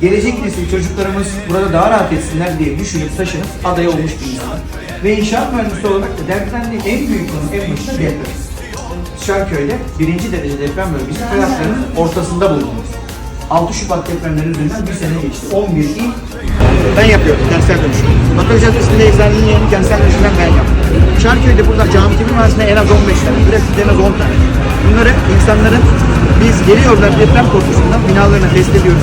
gelecek nesil çocuklarımız burada daha rahat etsinler diye düşünüp taşınıp aday olmuş bir insan. Ve inşaat mühendisi olarak da dertlendiği en büyük konu en başında deprem. Şarköy'de birinci derece deprem bölgesi hayatlarının ortasında bulundunuz. 6 Şubat depremleri yüzünden bir sene geçti. 11 il ben yapıyorum kentsel dönüşüm. Batık Caddesi'nde eczanenin yerini kentsel dönüşümden ben yaptım. Şarköy'de burada cami tipi mahallesinde en az 15 tane, Güreşli'de en az 10 tane. Bunları insanların biz geliyorlar deprem korkusundan binalarına test ediyoruz.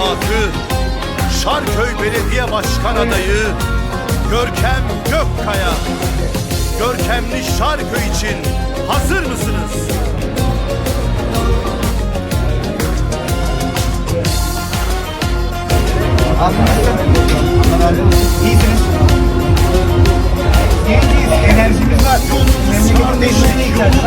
İttifakı Şarköy Belediye Başkan Adayı Görkem Gökkaya Görkemli Şarköy için hazır mısınız? İyisiniz. Gençiz, enerjimiz var. Memleketin değişimine ihtiyacı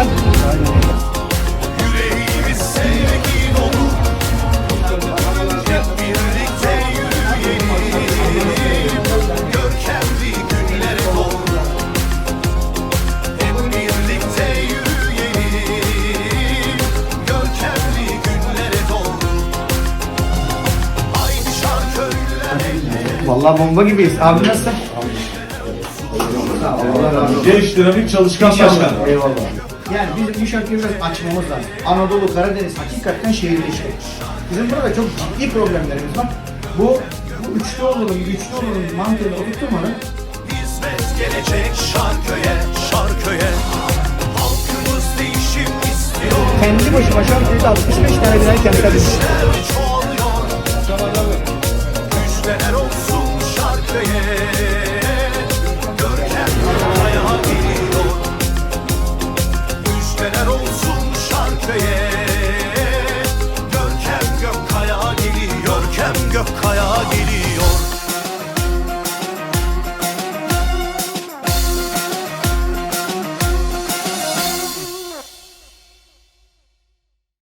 Vallahi bomba gibiyiz. Abi nasılsın? Genç dinamik çalışkan başkan. Eyvallah. Yani bizim iş hakkını biraz açmamız lazım. Anadolu, Karadeniz hakikaten şehirleşti. Bizim burada çok ciddi problemlerimiz var. Bu, bu üçlü olalım, güçlü olalım mantığını oturtmanın Hizmet gelecek şarköye, şarköye. Halkımız değişim istiyor. kendi başıma şarkıyla 65 tane bilen kente düştüm. Güçler çoğalıyor. Güçler Yeah.